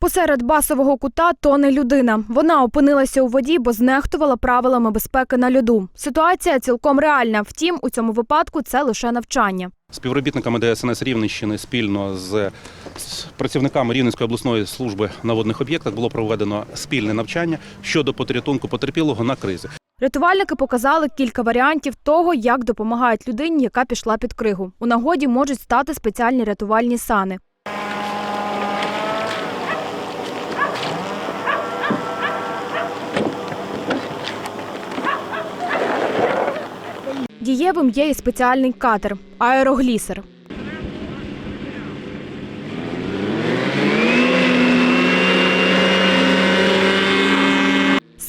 Посеред басового кута тоне людина. Вона опинилася у воді, бо знехтувала правилами безпеки на льоду. Ситуація цілком реальна. Втім, у цьому випадку це лише навчання. Співробітниками ДСНС Рівненщини спільно з працівниками Рівненської обласної служби на водних об'єктах було проведено спільне навчання щодо порятунку потерпілого на кризі. Рятувальники показали кілька варіантів того, як допомагають людині, яка пішла під кригу. У нагоді можуть стати спеціальні рятувальні сани. Дієвим є і спеціальний катер аероглісер.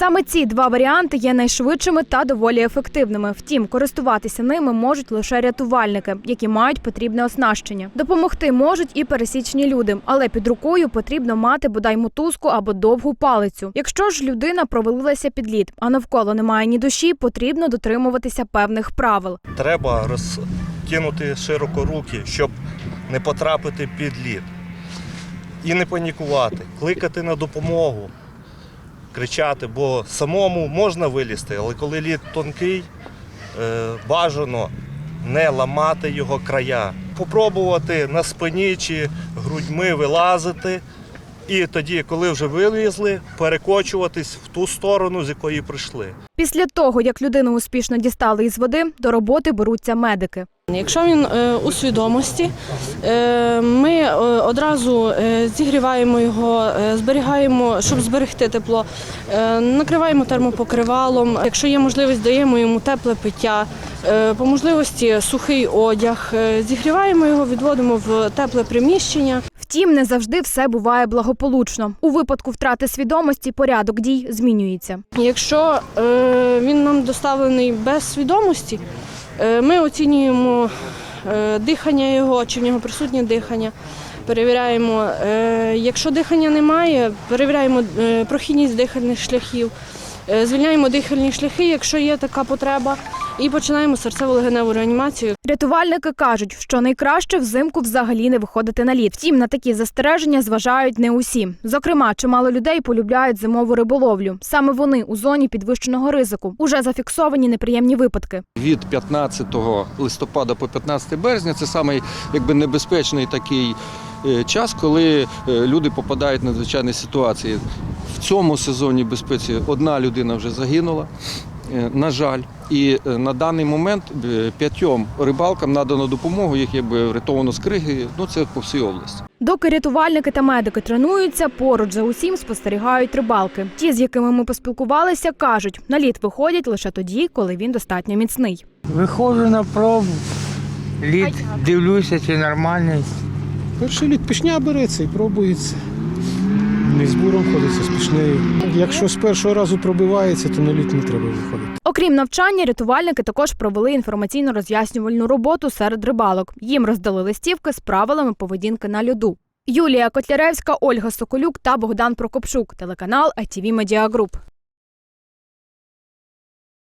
Саме ці два варіанти є найшвидшими та доволі ефективними. Втім, користуватися ними можуть лише рятувальники, які мають потрібне оснащення. Допомогти можуть і пересічні люди, але під рукою потрібно мати бодай мотузку або довгу палицю. Якщо ж людина провалилася під лід, а навколо немає ні душі, потрібно дотримуватися певних правил. Треба розкинути широко руки, щоб не потрапити під лід. І не панікувати, кликати на допомогу, кричати, бо самому можна вилізти, але коли лід тонкий, е, бажано не ламати його края. Попробувати на спині чи грудьми вилазити. І тоді, коли вже вилізли, перекочуватись в ту сторону, з якої прийшли. Після того, як людину успішно дістали із води, до роботи беруться медики. Якщо він е, у свідомості, е, ми е, одразу зігріваємо його, зберігаємо, щоб зберегти тепло, накриваємо термопокривалом. Якщо є можливість, даємо йому тепле пиття, по можливості сухий одяг, зігріваємо його, відводимо в тепле приміщення. Втім, не завжди все буває благополучно. У випадку втрати свідомості порядок дій змінюється. Якщо він нам доставлений без свідомості, ми оцінюємо е, дихання його, чи в нього присутнє дихання. Перевіряємо, е, якщо дихання немає, перевіряємо е, прохідність дихальних шляхів, е, звільняємо дихальні шляхи, якщо є така потреба, і починаємо серцево-легеневу реанімацію. Рятувальники кажуть, що найкраще взимку взагалі не виходити на лід. Втім, на такі застереження зважають не усі. Зокрема, чимало людей полюбляють зимову риболовлю. Саме вони у зоні підвищеного ризику. Уже зафіксовані неприємні випадки. від 15 листопада по 15 березня це самий якби небезпечний такий е, час, коли е, люди попадають в надзвичайні ситуації. В цьому сезоні безпеці одна людина вже загинула. Е, На жаль, і е, на даний момент е, п'ятьом рибалкам надано допомогу, їх якби врятовано з криги. Ну це по всій області. Доки рятувальники та медики тренуються, поруч за усім спостерігають рибалки. Ті, з якими ми поспілкувалися, кажуть, на лід виходять лише тоді, коли він достатньо міцний. Виходжу на пробу, лід дивлюся, чи нормальний. Перший лід пішня береться і пробується. Не з буром ходиться, з. Якщо з першого разу пробивається, то на лід не треба виходити. Окрім навчання, рятувальники також провели інформаційно-роз'яснювальну роботу серед рибалок. Їм роздали листівки з правилами поведінки на льоду. Юлія Котляревська, Ольга Соколюк та Богдан Прокопчук. Телеканал ITV Media.